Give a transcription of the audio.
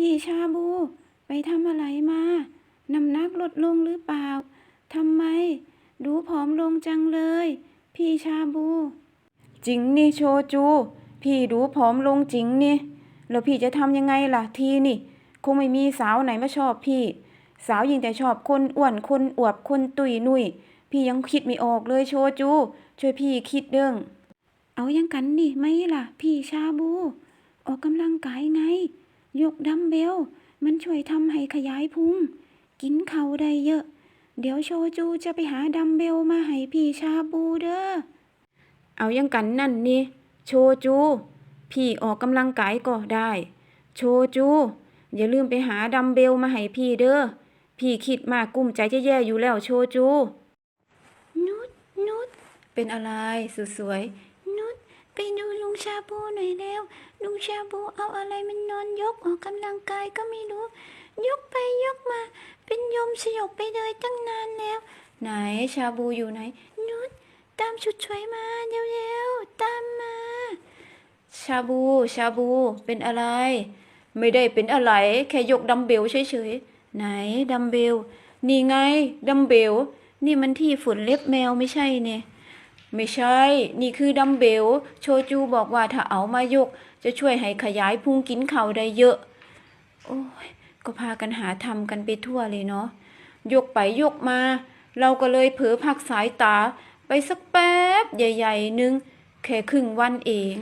พี่ชาบู ไปทำอะไรมา น้ำหนักลดลงหรือเปล่า ทำไม ดูผอมลงจังเลย พี่ชาบู จริงนี่โชจู พี่ดูผอมลงจริงนี่ แล้วพี่จะทำยังไงล่ะทีนี่ คงไม่มีสาวไหนมาชอบพี่ สาวยิ่งแต่ชอบคนอ้วนคนอวบคนตุยนุยพี่ยังคิดไม่ออกเลยโชจู ช่วยพี่คิดเด้งเอายังกันนี่ไหมล่ะ พี่ชาบู ออกกำลังกายไง ยกดัมเบล มันช่วยทำให้ขยายพุง กินเขาได้เยอะ เดี๋ยวโชจูจะไปหาดัมเบลมาให้พี่ชาบูเด้อ เอายังกันนั่นนี่ โชจู พี่ออกกำลังกายก็ได้ โชจู อย่าลืมไปหาดัมเบลมาให้พี่เด้อ พี่คิดมากกุ้มใจจะแย่อยู่แล้วโชจู นุดนุดเป็นอะไรสุดสวย ไปดูลุงชาบูหน่อยแล้วลุงชาบูเอาอะไรมันนอนยกออกกำลังกายก็ไม่รู้ ยกไปยกมา เป็นยมสยบไปเลยตั้งนานแล้ว ไหนชาบูอยู่ไหน นุดตามชุดช่วยมาเร็วๆตามมา ชาบู ชาบูเป็นอะไร ไม่ได้เป็นอะไร แค่ยกดัมเบลเฉยๆไหนดัมเบลนี่ไงดัมเบลนี่มันที่ฝุ่นเล็บแมวไม่ใช่เนี่ย ไม่ใช่ นี่คือดัมเบล โชจูบอกว่าถ้าเอามายก จะช่วยให้ขยายพุงกินเข่าได้เยอะ โอ้ย ก็พากันหาทำกันไปทั่วเลยเนาะ ยกไปยกมา เราก็เลยเผลอพักสายตา ไปสักแป๊บใหญ่ๆหนึ่งแค่ครึ่งวันเอง